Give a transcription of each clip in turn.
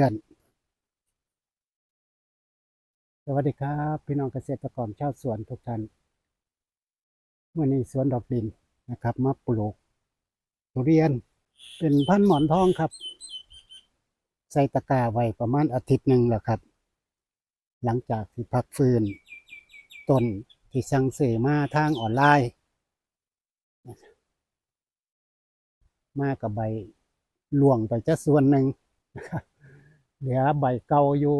พื่อน สวัสดีครับ พี่น้องเกษตรกรชาวสวนทุกท่านเมื่อนี้สวนดอกดินนะครับมาปลูกทุเรียนเป็นพันหมอนทองครับ ใส่ตะกร้าไว้ประมาณอาทิตย์หนึ่งแล้วครับ หลังจากที่พักฟื้นต้นที่สั่งซื้อมาทางออนไลน์ มากับใบล่วงไปจะส่วนหนึ่งนะครับ เหลือใบเก่าอยู่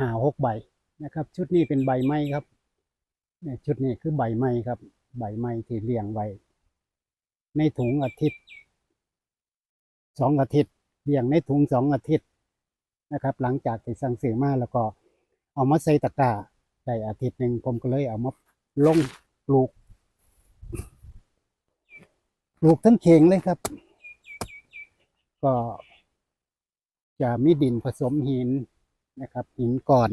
หาหกใบนะครับ ชุดนี้เป็นใบไม้ครับเนี่ยชุดนี้คือใบไม้ครับ ใบไม้ที่เลี้ยงไว้ในถุงอาทิตย์สองอาทิตย์เลี้ยงในถุงสองอาทิตย์นะครับ หลังจากที่สั่งซื้อมาแล้วก็ เอามาใส่ตะกร้าได้อาทิตย์หนึ่งผมก็เลยเอามาลงปลูกปลูกทั้งเข่งเลยครับ ก็ จะมีดินผสมหินนะครับ หินก่อน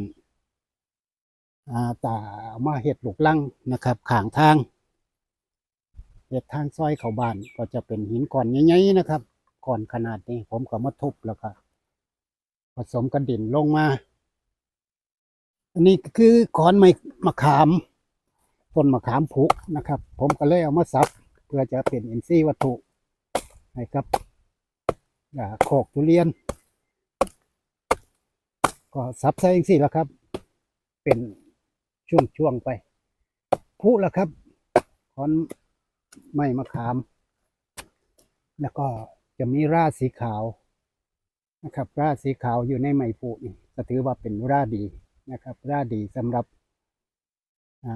อ่าตาเอามาเห็ดหลูกลังนะครับขางทางเห็ดทางซอยเขาบ้านก็จะเป็นหินก่อนใหญ่ๆนะครับ ก่อนขนาดนี้ผมก็มาทุบแล้วก็ผสมกับดินลงมา อันนี้คือขอนไม้มะขามต้นมะขามผุนะครับ ผมก็เลยเอามาสับเพื่อจะเป็นอินทรีย์วัตถุให้กับโขกทุเรียน ก็ซับใส่อินทรีย์แล้วครับ เป็นช่วงๆไปพุแล้วครับขอนไม้มะขาม แล้วก็จะมีราสีขาวนะครับ ราสีขาวอยู่ในไม้พุนี่ก็ถือว่าเป็นราดีนะครับราดีสำหรับา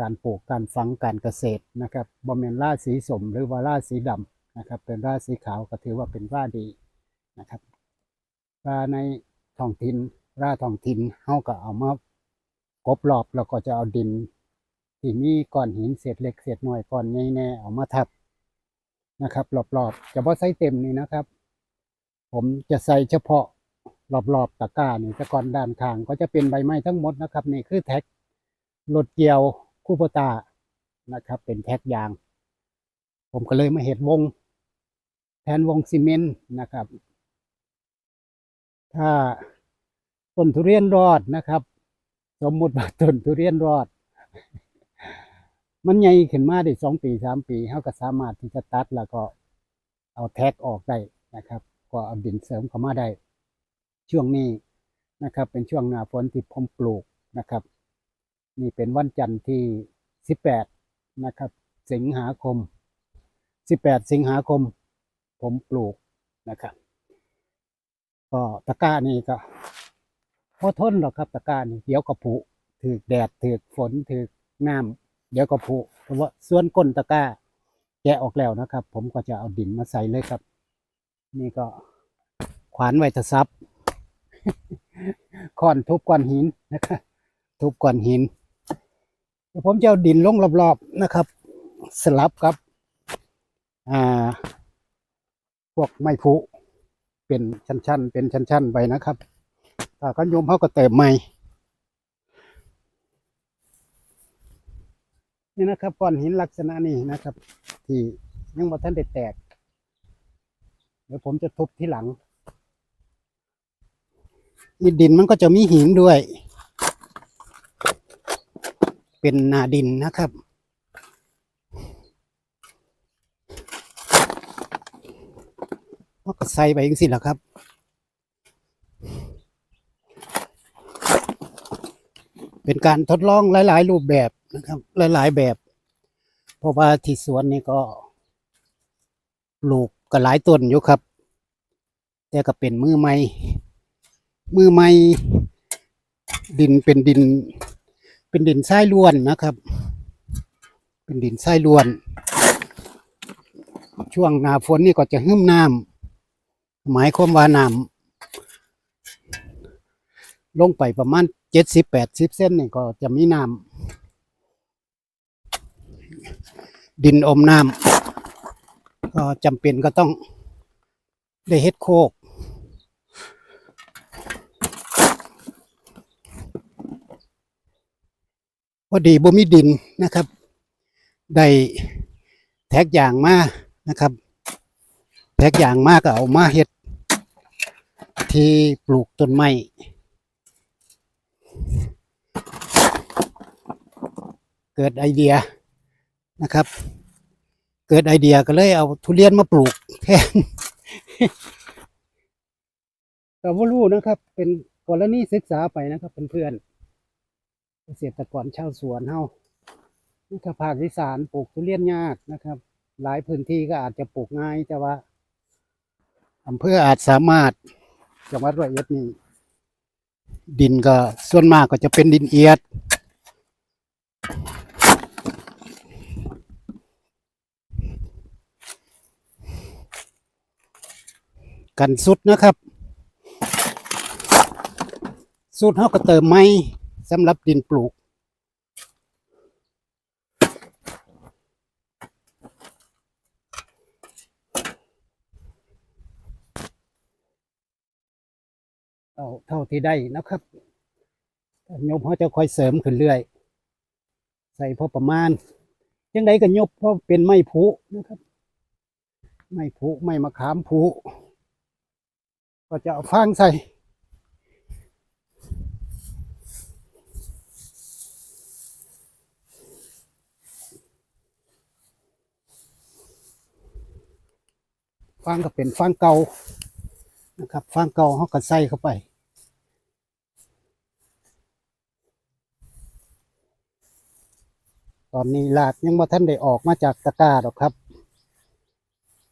การปลูกการฝังการเกษตรนะครับบอมเมนราสีสมหรือว่าราสีดำนะครับ เป็นราสีขาวก็ถือว่าเป็นราดีนะครับาในท้องถิ่นราท้องถิ่นเฮาก็เอามากบรอบแล้วก็จะเอาดิน ที่มีก้อนหินเศษเล็กเศษน้อยก้อนใหญ่แน่เอามาทับนะครับรอบๆจะบ่ใส่เต็มนี่นะครับ ผมจะใส่เฉพาะรอบๆตะกร้านี่ต่ก่อนด้านข้างก็จะเป็นใบไม้ทั้งหมดนะครับนี่คือแท็กรถเกี่ยวคูโบตานะครับ เป็นแท็กยาง ผมก็เลยมาเห็ดวง แทนวงซีเมนต์นะครับ ถ้าต้นทุเรียนรอดนะครับ สมมุติว่าต้นทุเรียนรอด มันใหญ่ขึ้นมาได้สองปีสามปีเขาก็สามารถที่จะตัดแล้วก็เอาแท็กออกได้นะครับ ก็เอาดินเสริมเข้ามาได้ ช่วงนี้นะครับ เป็นช่วงหน้าฝนที่ผมปลูกนะครับ นี่เป็นวันจันทร์ที่18นะครับ สิงหาคม18สิงหาคม ผมปลูกนะครับ ก็ตะก้านี่ก็พอทนหรอกครับตะก้านี่เดี๋ยวก็ผุถือแดดถือฝนถือน้ำเดี๋ยวก็ผุเพราะว่าส่วนก้นตะก้าแกะออกแล้วนะครับ ผมก็จะเอาดินมาใส่เลยครับ นี่ก็ขวานไว้ทะซับค้อนทุบก้อนหินนะครับทุบก้อนหินเดี๋ยวผมจะเอาดินลงรอบๆนะครับ สลับกับ อ่า พวกไม้ผุ เป็นชั้น ๆ เป็นชั้น ๆ ไปนะครับถ้าก็โยมเขาก็เติมใหม่ นี่นะครับก้อนหินลักษณะนี้นะครับ ที่ยังบ่ทันได้แตก เดี๋ยวผมจะทุบที่หลังนี่ดินมันก็จะมีหินด้วย เป็นนาดินนะครับ ก็ ใส่ไปยังสิแหละครับ เป็นการทดลองหลาย ๆ รูปแบบนะครับ หลาย ๆ แบบเพราะว่าที่สวนนี่ก็ปลูกก็หลายต้นอยู่ครับ แต่ก็เป็นมือใหม่มือใหม่ดินเป็นดิน เป็นดินทรายล้วนนะครับ เป็นดินทรายล้วน ช่วงหน้าฝนนี่ก็จะหึ่มน้ำ หมายความว่าน้ำลงไปประมาณเจ็ดสิบแปดสิบเส้นนี่ก็จะมีน้ำดินอมน้ำก็จำเป็นก็ต้องได้เฮ็ดโคกพอดีบ่มีดินนะครับ ได้แท็กอย่างมานะครับ แท็กอย่างมากก็เอามาเฮ็ดธีปลูกต้นไม้เกิดไอเดียนะครับ เกิดไอเดียก็เลยเอาทุเรียนมาปลูกแทนแต่ว่ารู้นะครับ เป็นกรณีศึกษาไปนะครับเพื่อนๆเกษตรกรชาวสวนเฮานะครับภาคอีสานปลูกทุเรียนยากนะครับ หลายพื้นที่ก็อาจจะปลูกง่ายแต่ว่า อำเภออาจสามารถจังหวัดร้อยเอ็ดนี่ดินก็ส่วนมากก็จะเป็นดินเอียด กันสุดนะครับ สุดเขาก็เติมไม้สำหรับดินปลูก เท่าที่ได้นะครับโยมเขาจะคอยเสริมขึ้นเรื่อย ใส่พอประมาณยังไงก็ยบเพราะเป็นไม้ผุนะครับ ไม้ผุไม้มะขามผุก็จะเอาฟางใส่ฟางก็เป็นฟางเก่านะครับฟางเก่าเขาก็ใส่เข้าไป ตอนนี้ลากยังบ่ท่านได้ออกมาจากตะกร้าหรอกครับ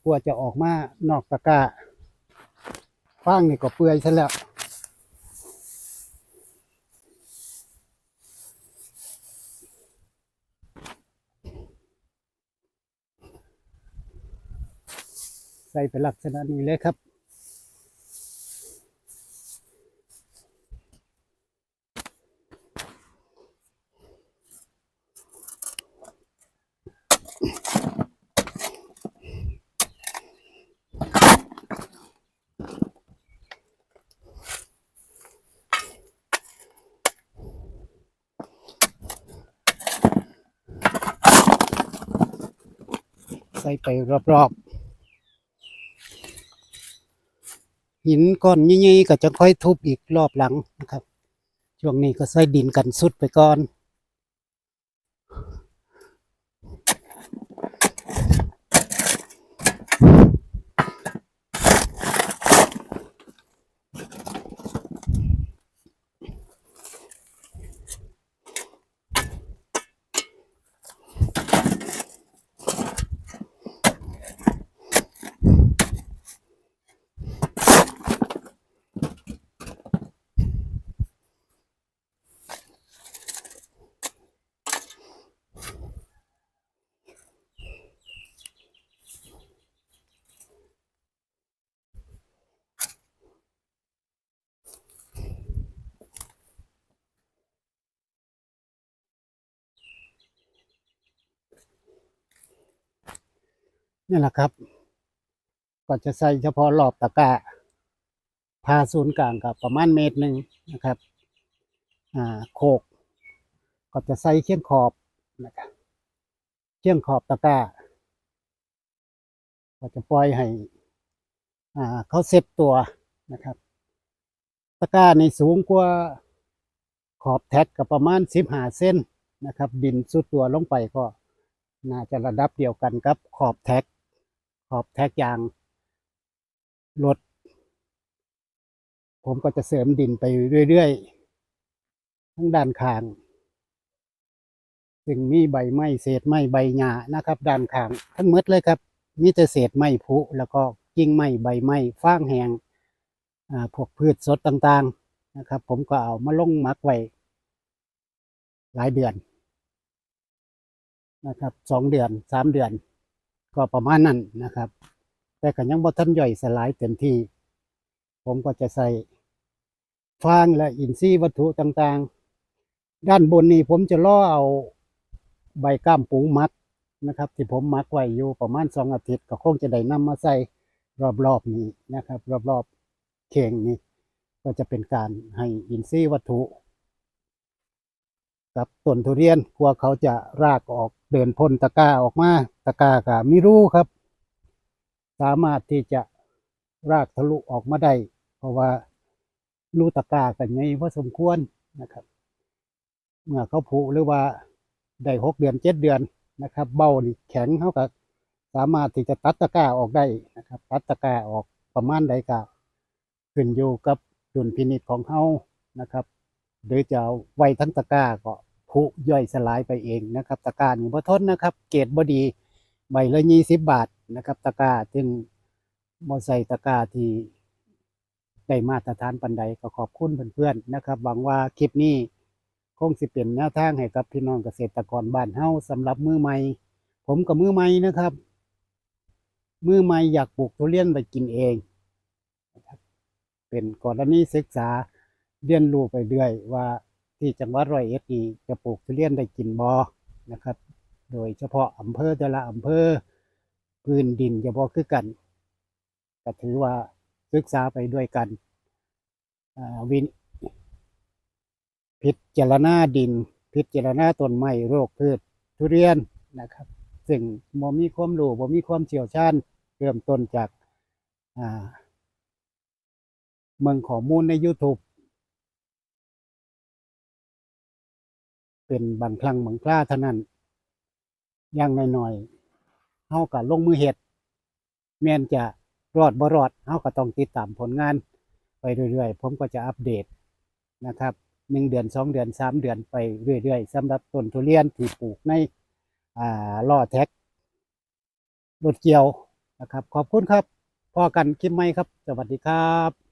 กลัวจะออกมานอกตะกร้าฟางนี่ก็เปื่อยซะแล้วใส่เป็นลักษณะนี้เลยครับ ส่ไปรอบๆ หินก้อนใหญ่ๆก็จะค่อยทุบอีกรอบหลังนะครับ ช่วงนี้ก็ใส่ดินกันสุดไปก่อน นี่แหละครับ ก็จะใส่เฉพาะรอบตะกร้าพาศูนย์กลางกับประมาณเมตรหนึ่งนะครับอ่าโคก ก็จะใส่เชียงขอบนะครับเชียงขอบตะกร้าก็จะปล่อยให้อ่าเขาเซตตัวนะครับตะกร้าในสูงกว่าขอบแท็กกับประมาณสิบห้าเส้นนะครับดินสุดตัวลงไปก็น่าจะระดับเดียวกันกับขอบแท็ก อบแท็กยางรถผมก็จะเสริมดินไปเรื่อยๆ ทั้งด้านข้างซึ่งมีใบไม้เศษไม้ใบหญ้านะครับ ด้านข้างทั้งหมดเลยครับ มีแต่เศษไม้ผุแล้วก็กิ่งไม้ใบไม้ฟางแหงพวกพืชสดต่างๆนะครับ ผมก็เอามาลงมักไว้หลายเดือนนะครับสองเดือนสามเดือน ก็ประมาณนั้นนะครับ แต่ก็ยังบ่ทันย่อยสลายเต็มที่ ผมก็จะใส่ฟางและอินทรีย์วัตถุต่างๆ ด้านบนนี้ผมจะล่อเอาใบก้ามปูมัดนะครับ ที่ผมมักไว้อยู่ประมาณสองอาทิตย์ก็คงจะได้นำมาใส่รอบๆนี้นะครับ รอบๆเข่งนี้ ก็จะเป็นการให้อินทรีย์วัตถุ กับต้นทุเรียนกลัวเขาจะรากออกเดินพ่นตะกร้าออกมาตะกร้าก็มีรูครับ สามารถที่จะรากทะลุออกมาได้เพราะว่ารูตะกร้ากันไงพอสมควรนะครับ เมื่อเขาผุหรือว่าได้หกเดือนเจ็ดเดือนนะครับ เบ้านี่แข็งเขาก็สามารถที่จะตัดตะกร้าออกได้นะครับ ตัดตะกร้าออกประมาณใดก็ขึ้นอยู่กับดุลพินิจของเขานะครับ หรือจะไว้ทั้งตะกร้าก็ ผุย่อยสลายไปเองนะครับตะกร้านี่บ่ทนนะครับ เกรดบ่ดีใบละยี่สิบบาทนะครับตะกร้าจึงบ่ใส่ตะกร้าที่ได้มาตรฐานปันใดก็ขอบคุณเพื่อนๆนะครับหวังว่าคลิปนี้คงสิเป็นแนวทางให้กับพี่น้องเกษตรกรบ้านเฮาสำหรับมือใหม่ ผมกับมือใหม่นะครับ มือใหม่อยากปลูกทุเรียนไปกินเอง เป็นกรณีศึกษาเรียนรู้ไปเรื่อยว่า ที่จังหวัดร้อยเอ็ดนี้จะปลูกทุเรียนได้กินบอนะครับ โดยเฉพาะอำเภอแต่ละอำเภอพื้นดินจะบ่คือกันก็ถือว่าศึกษาไปด้วยกันอ่าวินพิจารณาดิน พิจารณาต้นไม้โรคพืชทุเรียนนะครับซึ่งบ่มีความรู้บ่มีความเชี่ยวชาญเริ่มต้นจากอ่าเมืองข้อมูลใน YouTube เป็นบางครั้งบางคราเท่านั้นอย่างน้อยๆเฮาก็ลงมือเฮ็ดแม้นจะรอดบ่รอดเฮาก็ต้องติดตามผลงาน ไปเรื่อยๆ ผมก็จะอัปเดตนะครับหนึ่งเดือนสองเดือนสามเดือนไปเรื่อยๆสำหรับต้นทุเรียนที่ปลูกในอ่าล่อแท็กรถเกี่ยวนะครับ ขอบคุณครับพอกันคลิปใหม่ครับ สวัสดีครับ